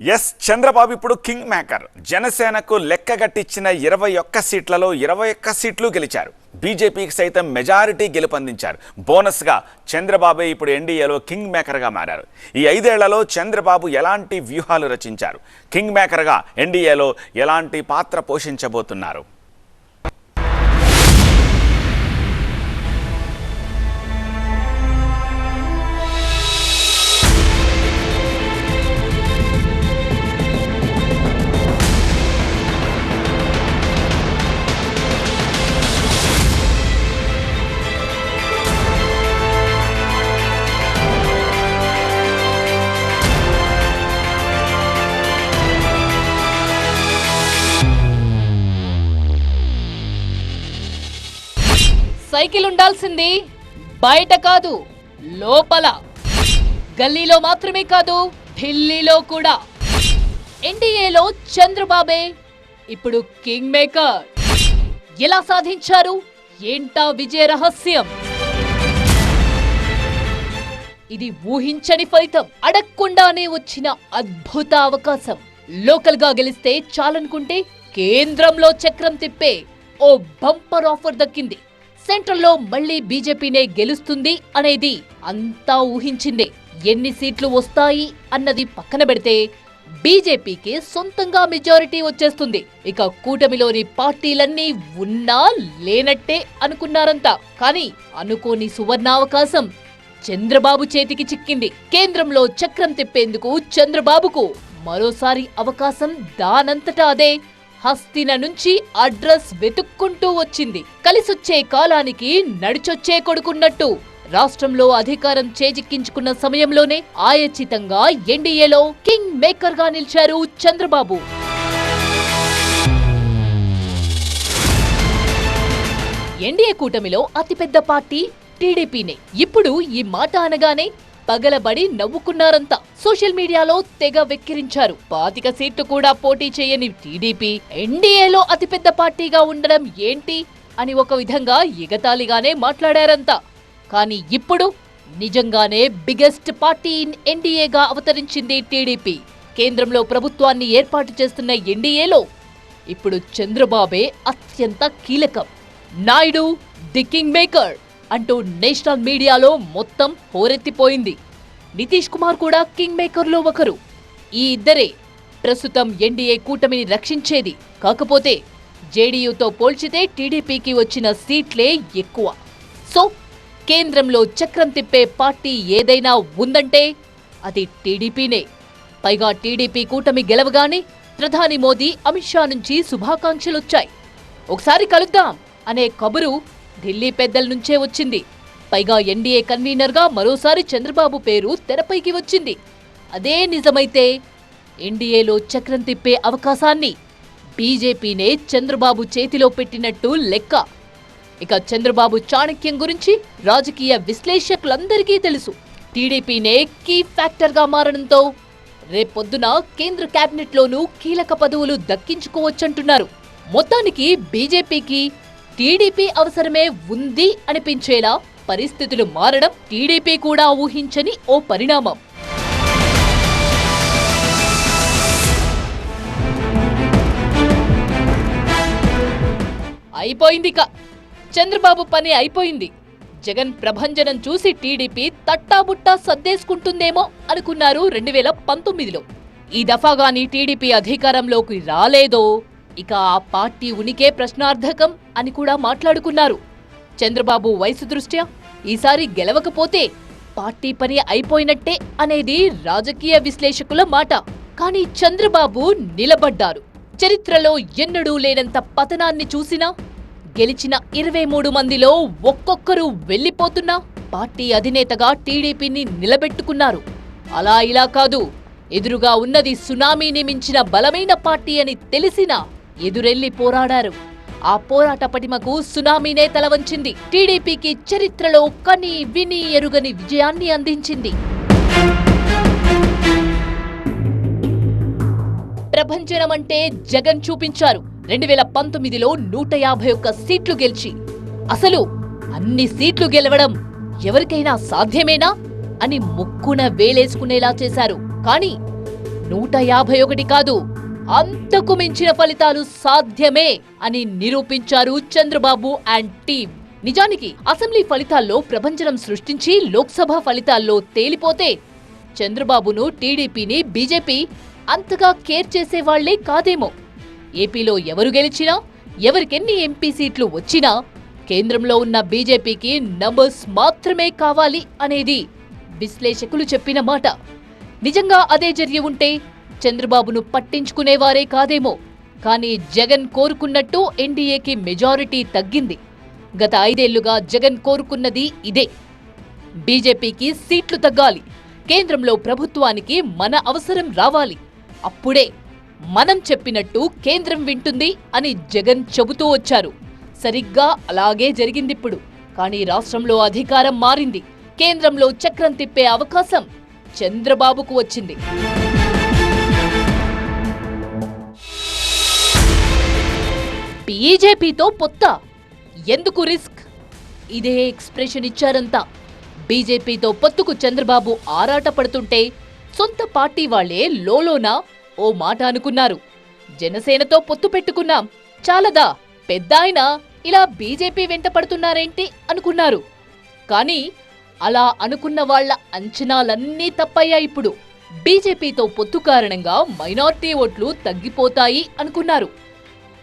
Yes Chandrababu ఇప్పుడు king maker. జనసేనకు లెక్కగట్టిచ్చిన ఇరవై ఒక్క సీట్లలో ఇరవై ఒక్క సీట్లు గెలిచారు. బీజేపీకి సైతం మెజారిటీ గెలుపొందించారు. బోనస్గా చంద్రబాబే ఇప్పుడు ఎన్డీఏలో కింగ్ మేకర్గా మారారు. ఈ ఐదేళ్ళలో చంద్రబాబు ఎలాంటి వ్యూహాలు రచించారు? కింగ్ మేకర్గా ఎన్డీఏలో ఎలాంటి పాత్ర పోషించబోతున్నారు? సైకిల్ ఉండాల్సింది బయట కాదు లోపల. గల్లీలో మాత్రమే కాదు ఢిల్లీలో కూడా. ఎన్డీఏలో చంద్రబాబే ఇప్పుడు కింగ్ మేకర్ ఎలా సాధించారు? ఏంటా విజయ రహస్యం? ఇది ఊహించని ఫలితం. అడగకుండానే వచ్చిన అద్భుత అవకాశం. లోకల్గా గెలిస్తే చాలనుకుంటే కేంద్రంలో చక్రం తిప్పే ఓ బంపర్ ఆఫర్ దక్కింది. సెంట్రల్లో మళ్ళీ బీజేపీనే గెలుస్తుంది అనేది అంతా ఊహించిందే. ఎన్ని సీట్లు వస్తాయి అన్నది పక్కన పెడితే బీజేపీకి సొంతంగా మెజారిటీ వచ్చేస్తుంది. ఇక కూటమిలోని పార్టీలన్నీ ఉన్నా లేనట్టే అనుకున్నారంతా. కానీ అనుకోని సువర్ణావకాశం చంద్రబాబు చేతికి చిక్కింది. కేంద్రంలో చక్రం తిప్పేందుకు చంద్రబాబుకు మరోసారి అవకాశం దానంతటా అదే. హస్తిన నుంచి అడ్రస్ వెతుక్కుంటూ వచ్చింది. కలిసొచ్చే కాలానికి నడిచొచ్చే కొడుకున్నట్టు. రాష్ట్రంలో అధికారం చేజిక్కించుకున్న సమయంలోనే ఆయచితంగా ఎన్డీఏలో కింగ్ మేకర్గా నిలిచారు చంద్రబాబు. ఎన్డీఏ కూటమిలో అతిపెద్ద పార్టీ టీడీపీనే. ఇప్పుడు ఈ మాట అనగానే పగలబడి నవ్వుకున్నారంతా. సోషల్ మీడియాలో తెగ వెక్కిరించారు. పాతిక సీట్లు కూడా పోటీ చేయని టీడీపీ ఎన్డీఏలో అతిపెద్ద పార్టీగా ఉండడం ఏంటి అని ఒక విధంగా ఎగతాళిగానే మాట్లాడారంతా. కానీ ఇప్పుడు నిజంగానే బిగ్గెస్ట్ పార్టీ ఇన్ ఎన్డీఏగా అవతరించింది టీడీపీ. కేంద్రంలో ప్రభుత్వాన్ని ఏర్పాటు చేస్తున్న ఎన్డీఏలో ఇప్పుడు చంద్రబాబే అత్యంత కీలకం. Naidu the kingmaker. అంటూ నేషనల్ మీడియాలో మొత్తం హోరెత్తిపోయింది. నితీష్ కుమార్ కూడా కింగ్ మేకర్లో ఒకరు. ఈ ఇద్దరే ప్రస్తుతం ఎన్డీఏ కూటమిని రక్షించేది. కాకపోతే జేడీయూతో పోల్చితే టీడీపీకి వచ్చిన సీట్లే ఎక్కువ. సో కేంద్రంలో చక్రం తిప్పే పార్టీ ఏదైనా ఉందంటే అది టీడీపీనే పైగా టీడీపీ కూటమి గెలవగానే ప్రధాని మోదీ అమిత్ షా నుంచి శుభాకాంక్షలొచ్చాయి. ఒకసారి కలుద్దాం అనే కబురు ఢిల్లీ పెద్దల నుంచే వచ్చింది. పైగా ఎన్డీఏ కన్వీనర్గా మరోసారి చంద్రబాబు పేరు తెరపైకి వచ్చింది. అదే నిజమైతే ఎన్డీఏలో చక్రం తిప్పే అవకాశాన్ని బీజేపీనే చంద్రబాబు చేతిలో పెట్టినట్టు లెక్క. ఇక చంద్రబాబు చాణక్యం గురించి రాజకీయ విశ్లేషకులందరికీ తెలుసు. టీడీపీనే కీ ఫ్యాక్టర్గా మారడంతో రేపొద్దున కేంద్ర కేబినెట్లోనూ కీలక పదవులు దక్కించుకోవచ్చంటున్నారు. మొత్తానికి బీజేపీకి టీడీపీ అవసరమే ఉంది అనిపించేలా పరిస్థితులు మారడం టీడీపీ కూడా ఊహించని ఓ పరిణామం. అయిపోయిందిక చంద్రబాబు పని అయిపోయింది. జగన్ ప్రభంజనం చూసి టీడీపీ తట్టాబుట్టా సర్దేసుకుంటుందేమో అనుకున్నారు రెండు వేల పంతొమ్మిదిలో. ఈ దఫాగాని టీడీపీ అధికారంలోకి రాలేదో ఇక ఆ పార్టీ ఉనికే ప్రశ్నార్థకం అని కూడా మాట్లాడుకున్నారు. చంద్రబాబు వయసు దృష్ట్యా ఈసారి గెలవకపోతే పార్టీ పని అయిపోయినట్టే అనేది రాజకీయ విశ్లేషకుల మాట. కానీ చంద్రబాబు నిలబడ్డారు. చరిత్రలో ఎన్నడూ లేనంత పతనాన్ని చూసినా గెలిచిన ఇరవై మూడు మందిలో ఒక్కొక్కరు వెళ్ళిపోతున్నా పార్టీ అధినేతగా టీడీపీని నిలబెట్టుకున్నారు. అలా ఇలా కాదు. ఎదురుగా ఉన్నది సునామీని మించిన బలమైన పార్టీ అని తెలిసినా ఎదురెళ్ళి పోరాడారు. ఆ పోరాట పటిమకు సునామీనే తలవంచింది. టీడీపీకి చరిత్రలో కని విని ఎరుగని విజయాన్ని అందించింది. ప్రభంజనమంటే జగన్ చూపించారు. రెండు వేల పంతొమ్మిదిలో నూట యాభై ఒక్క సీట్లు గెలిచి. అసలు అన్ని సీట్లు గెలవడం ఎవరికైనా సాధ్యమేనా? అని ముక్కున వేలేసుకునేలా చేశారు. కానీ నూట యాభై ఒకటి కాదు అంతకు మించిన ఫలితాలు సాధ్యమే అని నిరూపించారు చంద్రబాబు అండ్ టీం. నిజానికి అసెంబ్లీ ఫలితాల్లో ప్రభంజనం సృష్టించి లోక్సభ ఫలితాల్లో తేలిపోతే చంద్రబాబును టీడీపీని బీజేపీ అంతగా కేర్ చేసేవాళ్ళే కాదేమో. ఏపీలో ఎవరు గెలిచినా ఎవరికెన్ని ఎంపీ సీట్లు వచ్చినా కేంద్రంలో ఉన్న బీజేపీకి నంబర్స్ మాత్రమే కావాలి అనేది విశ్లేషకులు చెప్పిన మాట. నిజంగా అదే జరిగి ఉంటే చంద్రబాబును పట్టించుకునేవారే కాదేమో. కానీ జగన్ కోరుకున్నట్టు ఎన్డీఏకి మెజారిటీ తగ్గింది. గత ఐదేళ్ళుగా జగన్ కోరుకున్నది ఇదే. బీజేపీకి సీట్లు తగ్గాలి. కేంద్రంలో ప్రభుత్వానికి మన అవసరం రావాలి. అప్పుడే మనం చెప్పినట్టు కేంద్రం వింటుంది అని జగన్ చెబుతూ వచ్చారు. సరిగ్గా అలాగే జరిగిందిప్పుడు. కానీ రాష్ట్రంలో అధికారం మారింది. కేంద్రంలో చక్రం తిప్పే అవకాశం చంద్రబాబుకు వచ్చింది. బీజేపీతో పొత్త. ఎందుకు రిస్క్? ఇదే ఎక్స్ప్రెషన్ ఇచ్చారంతా. బీజేపీతో పొత్తుకు చంద్రబాబు ఆరాట పడుతుంటే సొంత పార్టీ వాళ్ళే లోలోన ఓ మాట అనుకున్నారు. జనసేనతో పొత్తు పెట్టుకున్నాం. చాలదా? పెద్దాయన ఇలా బీజేపీ వెంట పడుతున్నారేంటి అనుకున్నారు. కానీ అలా అనుకున్న వాళ్ళ అంచనాలన్నీ తప్పయ్యాయి ఇప్పుడు. బీజేపీతో పొత్తు కారణంగా మైనార్టీ ఓట్లు తగ్గిపోతాయి అనుకున్నారు.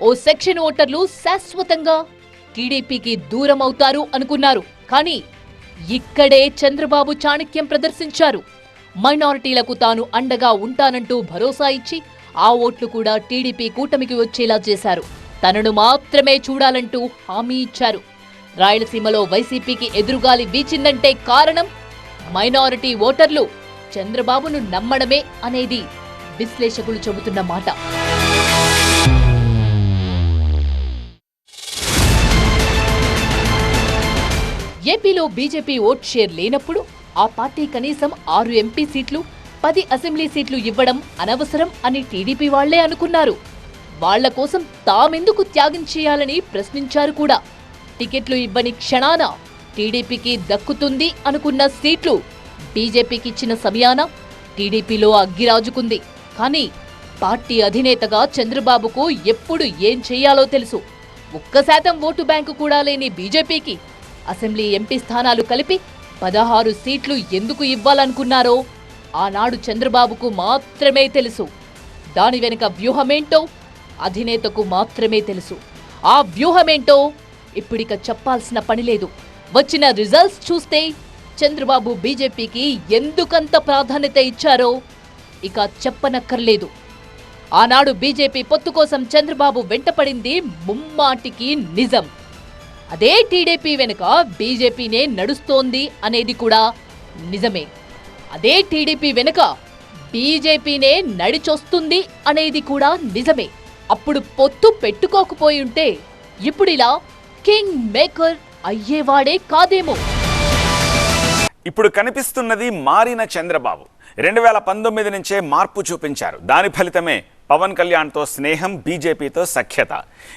ఓ సెక్షన్ ఓటర్లు శాశ్వతంగా టీడీపీకి దూరం అవుతారు అనుకున్నారు. కానీ ఇక్కడే చంద్రబాబు చాణక్యం ప్రదర్శించారు. మైనారిటీలకు తాను అండగా ఉంటానంటూ భరోసా ఇచ్చి ఆ ఓట్లు కూడా టీడీపీ కూటమికి వచ్చేలా చేశారు. తనను మాత్రమే చూడాలంటూ హామీ ఇచ్చారు. రాయలసీమలో వైసీపీకి ఎదురుగాలి వీచిందంటే కారణం మైనారిటీ ఓటర్లు. చంద్రబాబును నమ్మడమే అనేది విశ్లేషకులు చెబుతున్న మాట. ఏపీలో బీజేపీ ఓట్ షేర్ లేనప్పుడు ఆ పార్టీ కనీసం ఆరు ఎంపీ సీట్లు పది అసెంబ్లీ సీట్లు ఇవ్వడం అనవసరం అని టీడీపీ వాళ్ళే అనుకున్నారు. వాళ్ళ కోసం తామెందుకు త్యాగం చేయాలని ప్రశ్నించారు కూడా. టికెట్లు ఇవ్వని క్షణాన టీడీపీకి దక్కుతుంది అనుకున్న సీట్లు. బీజేపీకి ఇచ్చిన సమయాన టీడీపీలో అగ్గిరాజుకుంది. కానీ పార్టీ అధినేతగా చంద్రబాబుకు ఎప్పుడు ఏం చేయాలో తెలుసు. ఒక్క శాతం ఓటు బ్యాంకు కూడా లేని బీజేపీకి అసెంబ్లీ ఎంపీ స్థానాలు కలిపి పదహారు సీట్లు ఎందుకు ఇవ్వాలనుకున్నారో ఆనాడు చంద్రబాబుకు మాత్రమే తెలుసు. దాని వెనుక వ్యూహమేంటో అధినేతకు మాత్రమే తెలుసు. ఆ వ్యూహమేంటో ఇప్పుడిక చెప్పాల్సిన పని లేదు. వచ్చిన రిజల్ట్స్ చూస్తే చంద్రబాబు బీజేపీకి ఎందుకంత ప్రాధాన్యత ఇచ్చారో ఇక చెప్పనక్కర్లేదు. ఆనాడు బీజేపీ పొత్తు కోసం చంద్రబాబు వెంటపడింది ముమ్మాటికి నిజం. అదే టీడీపీ వెనుక బీజేపీనే నడుస్తోంది అనేది కూడా నిజమే. అదే టీడీపీ వెనుక బీజేపీనే నడిచొస్తుంది అనేది కూడా నిజమే. అప్పుడు పొత్తు పెట్టుకోకపోయి ఉంటే ఇప్పుడు ఇలా కింగ్ మేకర్ అయ్యేవాడే కాదేమో. ఇప్పుడు కనిపిస్తున్నది మారిన చంద్రబాబు. రెండు వేల పంతొమ్మిది నుంచే మార్పు చూపించారు. దాని ఫలితమే పవన్ కళ్యాణ్తో స్నేహం బీజేపీతో సఖ్యత.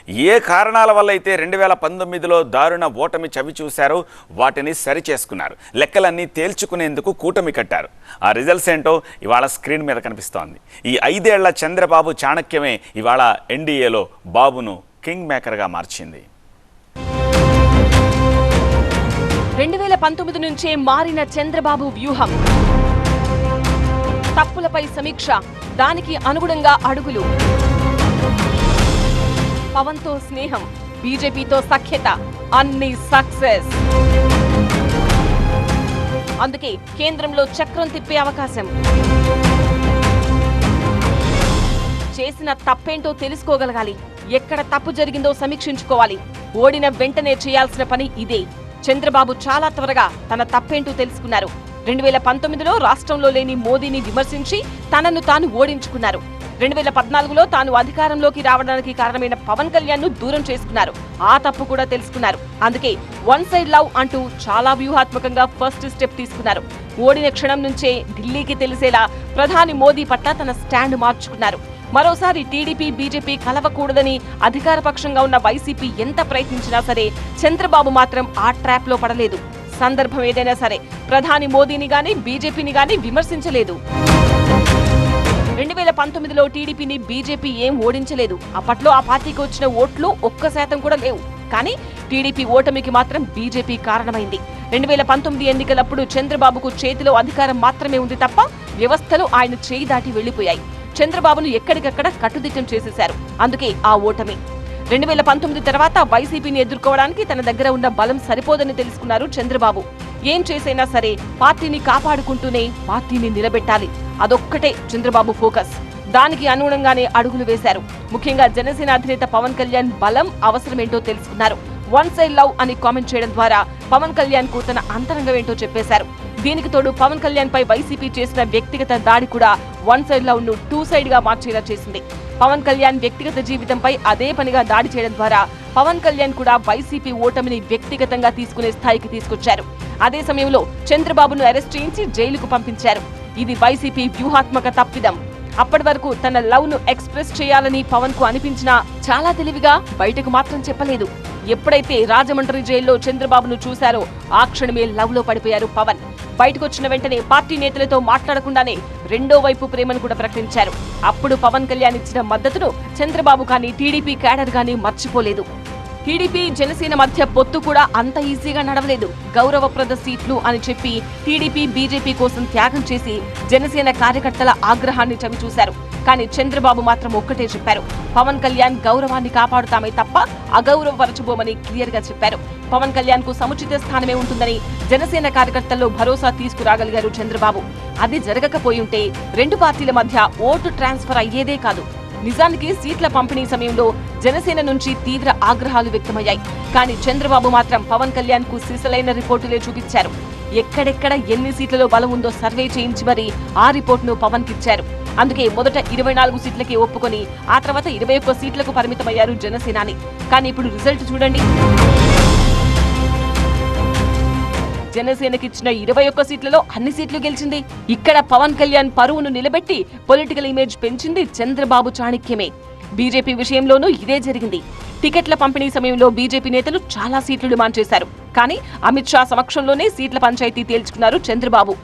ఏ కారణాల వల్ల అయితే రెండు వేల పంతొమ్మిదిలో దారుణ ఓటమి చవి చూశారో వాటిని సరిచేసుకున్నారు. లెక్కలన్నీ తేల్చుకునేందుకు కూటమి కట్టారు. ఆ రిజల్ట్స్ ఏంటో ఇవాళ స్క్రీన్ మీద కనిపిస్తోంది. ఈ ఐదేళ్ళ చంద్రబాబు చాణక్యమే ఇవాళ ఎన్డీఏలో బాబును కింగ్ మేకర్గా మార్చింది. రెండు వేల పంతొమ్మిది నుంచే మారిన చంద్రబాబు వ్యూహం. తప్పులపై సమీక్ష దానికి అనుగుణంగా అడుగులు. పవన్తో స్నేహం బీజేపీతో సఖ్యత అన్ని సక్సెస్. అందుకే కేంద్రంలో చక్రం తిప్పే అవకాశం. చేసిన తప్పేంటో తెలుసుకోగలగాలి. ఎక్కడ తప్పు జరిగిందో సమీక్షించుకోవాలి. ఓడిన వెంటనే చేయాల్సిన పని ఇదే. చంద్రబాబు చాలా త్వరగా తన తప్పేంటో తెలుసుకున్నారు. రెండు వేల పంతొమ్మిదిలో రాష్ట్రంలో లేని మోదీని విమర్శించి తనను తాను ఓడించుకున్నారు. రెండు వేల పద్నాలుగులో తాను అధికారంలోకి రావడానికి కారణమైన పవన్ కళ్యాణ్ను దూరం చేసుకున్నారు. ఆ తప్పు కూడా తెలుసుకున్నారు. అందుకే వన్ సైడ్ లవ్ అంటూ చాలా వ్యూహాత్మకంగా ఫస్ట్ స్టెప్ తీసుకున్నారు. ఓడిన క్షణం నుంచే ఢిల్లీకి తెలిసేలా ప్రధాని మోదీ పట్ల తన స్టాండ్ మార్చుకున్నారు. మరోసారి టీడీపీ బీజేపీ కలవకూడదని అధికార పక్షంగా ఉన్న వైసీపీ ఎంత ప్రయత్నించినా సరే చంద్రబాబు మాత్రం ఆ ట్రాప్లో పడలేదు. సందర్భం ఏదైనా సరే ప్రధాని మోదీని గాని బీజేపీని గాని విమర్శించలేదు. రెండు వేల పంతొమ్మిదిలో టీడీపీని బీజేపీ ఏం ఓడించలేదు. అప్పట్లో ఆ పార్టీకి వచ్చిన ఓట్లు ఒక్క శాతం కూడా లేవు. కానీ టీడీపీ ఓటమికి మాత్రం బీజేపీ కారణమైంది. రెండు వేల పంతొమ్మిది ఎన్నికలప్పుడు చంద్రబాబుకు చేతిలో అధికారం మాత్రమే ఉంది తప్ప వ్యవస్థలు ఆయన చేయి దాటి వెళ్ళిపోయాయి చంద్రబాబును ఎక్కడికక్కడ కట్టుదిట్టం చేసేశారు. అందుకే ఆ ఓటమి. రెండు వేల పంతొమ్మిది తర్వాత వైసీపీని ఎదుర్కోవడానికి తన దగ్గర ఉన్న బలం సరిపోదని తెలుసుకున్నారు చంద్రబాబు. ఏం చేసైనా సరే పార్టీని కాపాడుకుంటూనే పార్టీని నిలబెట్టాలి. అదొక్కటే చంద్రబాబు ఫోకస్. దానికి అనుగుణంగానే అడుగులు వేశారు. ముఖ్యంగా జనసేన అధినేత పవన్ కళ్యాణ్ బలం అవసరమేంటో తెలుసుకున్నారు. వన్ సైడ్ లవ్ అని కామెంట్ చేయడం ద్వారా పవన్ కళ్యాణ్కు తన అంతరంగం ఏంటో చెప్పేశారు. దీనికి తోడు పవన్ కళ్యాణ్ పై వైసీపీ చేసిన వ్యక్తిగత దాడి కూడా వన్ సైడ్ లవ్ను టూ సైడ్గా మార్చేలా చేసింది. పవన్ కళ్యాణ్ వ్యక్తిగత జీవితంపై అదే పనిగా దాడి చేయడం ద్వారా పవన్ కళ్యాణ్ కూడా వైసీపీ ఓటమిని వ్యక్తిగతంగా తీసుకునే స్థాయికి తీసుకొచ్చారు. అదే సమయంలో చంద్రబాబును అరెస్ట్ చేయించి జైలుకు పంపించారు. ఇది వైసీపీ వ్యూహాత్మక తప్పిదం. అప్పటి వరకు తన లవ్ను ఎక్స్ప్రెస్ చేయాలని పవన్కు అనిపించినా చాలా తెలివిగా బయటకు మాత్రం చెప్పలేదు. ఎప్పుడైతే రాజమండ్రి జైల్లో చంద్రబాబును చూశారో ఆ క్షణమే లవ్లో పడిపోయారు పవన్. బయటకు వచ్చిన వెంటనే పార్టీ నేతలతో మాట్లాడకుండానే రెండో వైపు ప్రేమను కూడా ప్రకటించారు. అప్పుడు పవన్ కళ్యాణ్ ఇచ్చిన మద్దతును చంద్రబాబు కానీ టీడీపీ కేడర్ కానీ మర్చిపోలేదు. టీడీపీ జనసేన మధ్య పొత్తు కూడా అంత ఈజీగా నడవలేదు. గౌరవప్రద సీట్లు అని చెప్పి టీడీపీ బీజేపీ కోసం త్యాగం చేసి జనసేన కార్యకర్తల ఆగ్రహాన్ని చవిచూశారు. కానీ చంద్రబాబు మాత్రం ఒక్కటే చెప్పారు. పవన్ కళ్యాణ్ గౌరవాన్ని కాపాడుతామే తప్ప అగౌరవపరచబోమని క్లియర్గా చెప్పారు. పవన్ కళ్యాణ్కు సముచిత స్థానమే ఉంటుందని జనసేన కార్యకర్తల్లో భరోసా తీసుకురాగలిగారు చంద్రబాబు. అది జరగకపోయుంటే రెండు పార్టీల మధ్య ఓటు ట్రాన్స్ఫర్ అయ్యేదే కాదు. నిజానికి సీట్ల పంపిణీ సమయంలో జనసేన నుంచి తీవ్ర ఆగ్రహాలు వ్యక్తమయ్యాయి. కానీ చంద్రబాబు మాత్రం పవన్ కళ్యాణ్కు సిసలైన రిపోర్టులే చూపించారు. ఎక్కడెక్కడ ఎన్ని సీట్లలో బలం ఉందో సర్వే చేయించి మరి ఆ రిపోర్టును పవన్ కిచ్చారు అందుకే మొదట ఇరవై నాలుగు సీట్లకి ఒప్పుకొని ఆ తర్వాత ఇరవై ఒక్క సీట్లకు పరిమితమయ్యారు జనసేనాని. కానీ ఇప్పుడు రిజల్ట్ చూడండి. జనసేనకి ఇచ్చిన ఇరవై ఒక్క సీట్లలో అన్ని సీట్లు గెలిచింది. ఇక్కడ పవన్ కళ్యాణ్ పరువును నిలబెట్టి పొలిటికల్ ఇమేజ్ పెంచింది చంద్రబాబు చాణక్యమే. బీజేపీ విషయంలోనూ ఇదే జరిగింది. టికెట్ల పంపిణీ సమయంలో బీజేపీ నేతలు చాలా సీట్లు డిమాండ్ చేశారు. కానీ అమిత్ షా సమక్షంలోనే సీట్ల పంచాయతీ తేల్చుకున్నారు చంద్రబాబు.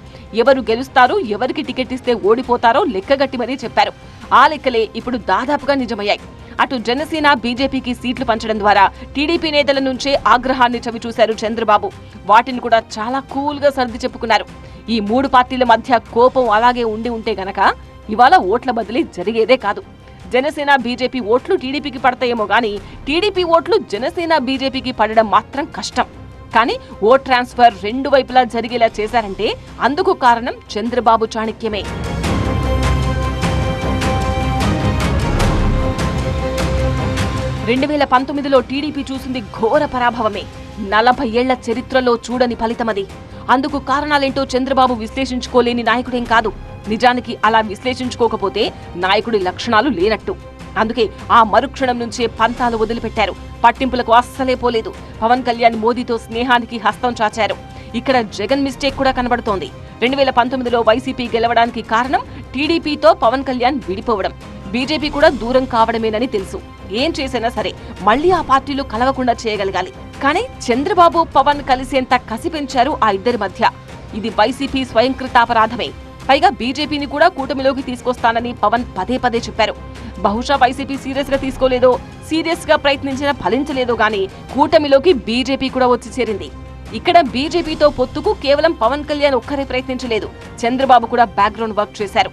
ఎవరు గెలుస్తారో ఎవరికి టికెట్ ఇస్తే ఓడిపోతారో లెక్కగట్టి మరీ చెప్పారు. ఆ లెక్కలే ఇప్పుడు దాదాపుగా నిజమయ్యాయి. అటు జనసేన బీజేపీకి సీట్లు పంచడం ద్వారా టీడీపీ నేతల నుంచే ఆగ్రహాన్ని చవిచూశారు చంద్రబాబు. వాటిని కూడా చాలా కూల్గా సర్ది చెప్పుకున్నారు. ఈ మూడు పార్టీల మధ్య కోపం అలాగే ఉండి ఉంటే గనక ఇవాళ ఓట్ల బదిలీ జరిగేదే కాదు. జనసేన బీజేపీ ఓట్లు టీడీపీకి పడతాయేమో కానీ టీడీపీ ఓట్లు జనసేన బీజేపీకి పడడం మాత్రం కష్టం. కానీ ఓట్ ట్రాన్స్ఫర్ రెండు వైపులా జరిగేలా చేశారంటే అందుకు కారణం చంద్రబాబు చాణక్యమే. రెండు వేల పంతొమ్మిదిలో టీడీపీ చూసింది ఘోర పరాభవమే. నలభై ఏళ్ళ చరిత్రలో చూడని ఫలితమది. అందుకు కారణాలేంటో చంద్రబాబు విశ్లేషించుకోలేని నాయకుడేం కాదు. నిజానికి అలా విశ్లేషించుకోకపోతే నాయకుడి లక్షణాలు లేనట్టు. అందుకే ఆ మరుక్షణం నుంచే పంతాలు వదిలిపెట్టారు. పట్టింపులకు అస్సలే పోలేదు. పవన్ కళ్యాణ్ మోదీతో స్నేహానికి హస్తం చాచారు. ఇక్కడ జగన్ మిస్టేక్ కూడా కనబడుతోంది. రెండు వేల పంతొమ్మిదిలో వైసీపీ గెలవడానికి కారణం టీడీపీతో పవన్ కళ్యాణ్ విడిపోవడం. బీజేపీ కూడా దూరం కావడమేనని తెలుసు. ఏం చేసినా సరే మళ్ళీ ఆ పార్టీలు కలవకుండా చేయగలగాలి. కానీ చంద్రబాబు పవన్ కలిసేంత కసి పెంచారు ఆ ఇద్దరి మధ్య. ఇది వైసీపీ స్వయంకృతాపరాధమే. పైగా బీజేపీని కూడా కూటమిలోకి తీసుకొస్తానని పవన్ పదే పదే చెప్పారు. బహుశా వైసీపీ సీరియస్గా తీసుకోలేదో సీరియస్గా ప్రయత్నించినా ఫలించలేదో గానీ కూటమిలోకి బీజేపీ కూడా వచ్చి చేరింది. ఇక్కడ బీజేపీతో పొత్తుకు కేవలం పవన్ కళ్యాణ్ ఒక్కరే ప్రయత్నించలేదు. చంద్రబాబు కూడా బ్యాక్గ్రౌండ్ వర్క్ చేశారు.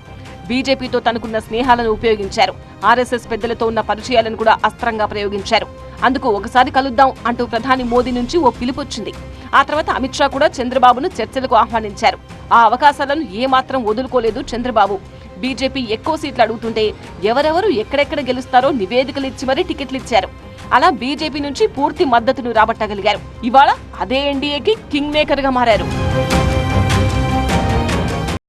బీజేపీతో తనకున్న స్నేహాలను ఉపయోగించారు. ఆర్ఎస్ఎస్ పెద్దలతో ఉన్న పరిచయాలను కూడా అస్త్రంగా ప్రయోగించారు. అందుకు ఒకసారి కలుద్దాం అంటూ ప్రధాని మోదీ నుంచి ఓ పిలుపొచ్చింది ఆ తర్వాత అమిత్ షా కూడా చంద్రబాబును చర్చలకు ఆహ్వానించారు. ఆ అవకాశాలను ఏమాత్రం వదులుకోలేదు చంద్రబాబు. బీజేపీ ఎక్కువ సీట్లు అడుగుతుంటే ఎవరెవరు ఎక్కడెక్కడ గెలుస్తారో నివేదికలు ఇచ్చి మరీ టికెట్లు ఇచ్చారు. అలా బీజేపీ నుంచి పూర్తి మద్దతును రాబట్టగలిగారు. ఇవాళ అదే ఎన్డీఏకి కింగ్ మేకర్గా మారారు.